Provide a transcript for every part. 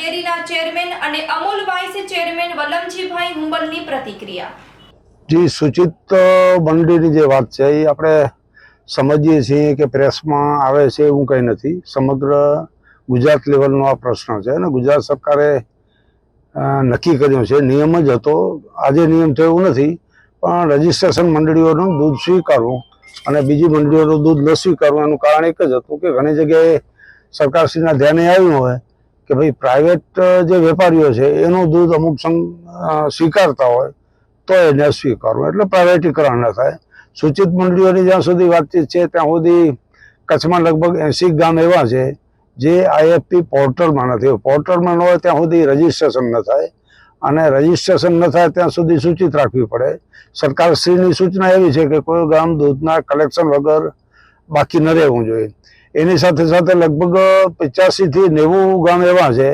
ડેરીના ચેરમેન અને Amul vice chairman Valamjibhai હુંબલની પ્રતિક્રિયા. જી, સૂચિત મંડળીની જે વાત છે, એ આપણે સમજીએ છીએ કે પ્રેસમાં આવે છે એવું કંઈ નથી. સમગ્ર ગુજરાત લેવલનો આ પ્રશ્ન છે અને ગુજરાત સરકારે નક્કી કર્યો છે. નિયમ જ હતો. આજે નિયમ થયો એવું નથી, પણ રજીસ્ટ્રેશન મંડળીઓનું દૂધ સ્વીકારવું અને બીજી મંડળીઓનું દૂધ ન સ્વીકારવું એનું કારણ એક જ હતું કે ઘણી જગ્યાએ સરકારશ્રીના ધ્યાને આવ્યું હોય કે ભાઈ પ્રાઇવેટ જે વેપારીઓ છે, એનું દૂધ અમુક સંઘ સ્વીકારતા હોય, તો એને સ્વીકારવું એટલે પ્રાઇવેટીકરણ ન થાય. સૂચિત મંડળીઓની જ્યાં સુધી વાતચીત છે, ત્યાં સુધી કચ્છમાં લગભગ એંસી ગામ એવા છે, જે આઈએફપી પોર્ટલમાં નથી. પોર્ટલમાં ન હોય, ત્યાં સુધી રજિસ્ટ્રેશન ન થાય. અને રજિસ્ટ્રેશન ન થાય, ત્યાં સુધી સૂચિત રાખવી પડે. સરકારશ્રીની સૂચના એવી છે કે કોઈ ગામ દૂધના કલેક્શન વગર બાકી ન રહેવું જોઈએ. એની સાથે સાથે લગભગ પચાસીથી નેવું ગામ એવા છે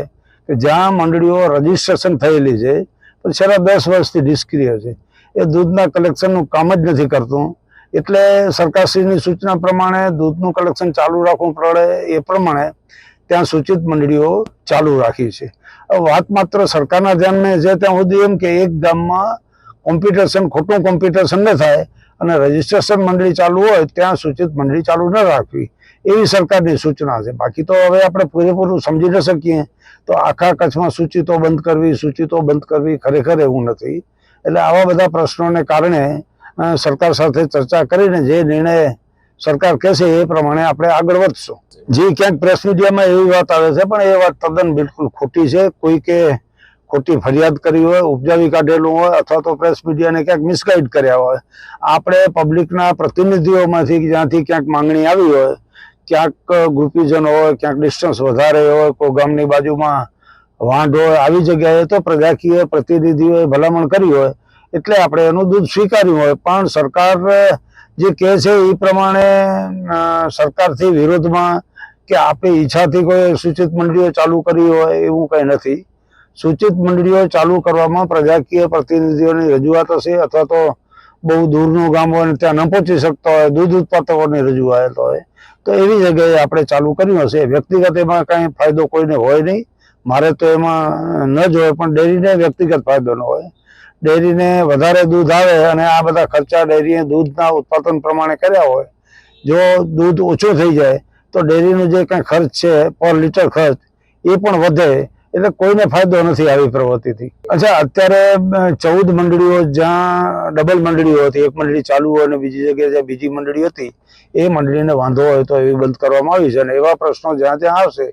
કે જ્યાં મંડળીઓ રજિસ્ટ્રેશન થયેલી છે, પણ છેલ્લા દસ વર્ષથી નિષ્ક્રિય છે. એ દૂધના કલેક્શનનું કામ જ નથી કરતું. એટલે સરકારશ્રીની સૂચના પ્રમાણે દૂધનું કલેક્શન ચાલુ રાખવું પડે એ પ્રમાણે ત્યાં સૂચિત મંડળીઓ ચાલુ રાખી છે. વાત માત્ર સરકારના ધ્યાનમાં છે, ત્યાં સુધી એમ કે એક ગામમાં કોમ્પિટિશન ખોટું કોમ્પિટિશન ન થાય અને રજિસ્ટ્રેશન મંડળી ચાલુ હોય, ત્યાં સૂચિત મંડળી ચાલુ ન રાખવી. એવી સરકારની સૂચના છે. બાકી તો હવે આપણે પૂરેપૂરું સમજી ન શકીએ. તો આખા કચ્છમાં સૂચિતો બંધ કરવી, સૂચિતો બંધ કરવી ખરેખર એવું નથી. એટલે આવા બધા પ્રશ્નોને કારણે સરકાર સાથે ચર્ચા કરીને જે નિર્ણય સરકાર કહેશે એ પ્રમાણે આપણે આગળ વધશું. જે ક્યાંક પ્રેસ મીડિયામાં એવી વાત આવે છે, પણ એ વાત તદ્દન બિલકુલ ખોટી છે. કોઈ કે ખોટી ફરિયાદ કરી હોય, ઉપજાવી કાઢેલું હોય, અથવા તો પ્રેસ મીડિયાને ક્યાંક મિસગાઈડ કર્યા હોય. આપણે પબ્લિકના પ્રતિનિધિઓમાંથી જ્યાંથી ક્યાંક માંગણી આવી હોય ક્યાંક ગ્રુપીજન હોય, ક્યાંક ડિસ્ટન્સ વધારે હોય, કોઈ ગામની બાજુમાં વાંઢ હોય, આવી જગ્યાએ તો પ્રજાકીય પ્રતિનિધિઓએ ભલામણ કરી હોય, એટલે આપણે એનું દૂધ સ્વીકાર્યું હોય. પણ સરકાર જે કહે છે એ પ્રમાણે સરકારથી વિરોધમાં કે આપણી ઈચ્છાથી કોઈ સૂચિત મંડળીઓ ચાલુ કરી હોય એવું કંઈ નથી. સૂચિત મંડળીઓ ચાલુ કરવામાં પ્રજાકીય પ્રતિનિધિઓની રજૂઆત હશે અથવા તો બહુ દૂરનું ગામ હોય ત્યાં ન પહોંચી શકતા હોય, દૂધ ઉત્પાદકોની રજૂઆત હોય તો એવી જગ્યાએ આપણે ચાલુ કર્યું હશે. વ્યક્તિગત એમાં કાંઈ ફાયદો કોઈને હોય નહીં. મારે તો એમાં ન જ હોય, પણ ડેરીને વ્યક્તિગત ફાયદો ન હોય. ડેરીને વધારે દૂધ આવે અને આ બધા ખર્ચા ડેરીએ દૂધના ઉત્પાદન પ્રમાણે કર્યા હોય, જો દૂધ ઓછું થઈ જાય, તો ડેરીનો જે કાંઈ ખર્ચ છે, પર લીટર ખર્ચ, એ પણ વધે. એટલે કોઈને ફાયદો નથી આવી પ્રવૃત્તિથી. અચ્છા, અત્યારે ચૌદ મંડળીઓ જ્યાં ડબલ મંડળીઓ હતી, એક મંડળી ચાલુ હોય અને બીજી જગ્યાએ જ્યાં બીજી મંડળી હતી, એ મંડળીને વાંધો હોય તો એવી બંધ કરવામાં આવી છે અને એવા પ્રશ્નો જ્યાં ત્યાં આવશે,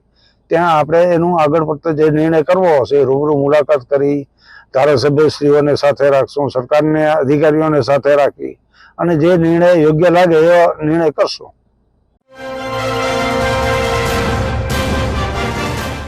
ત્યાં આપણે એનું આગળ પડતો જે નિર્ણય કરવો હશે, એ રૂબરૂ મુલાકાત કરી, ધારાસભ્યશ્રીઓને સાથે રાખશું, સરકારને અધિકારીઓને સાથે રાખી અને જે નિર્ણય યોગ્ય લાગે એવો નિર્ણય કરશું.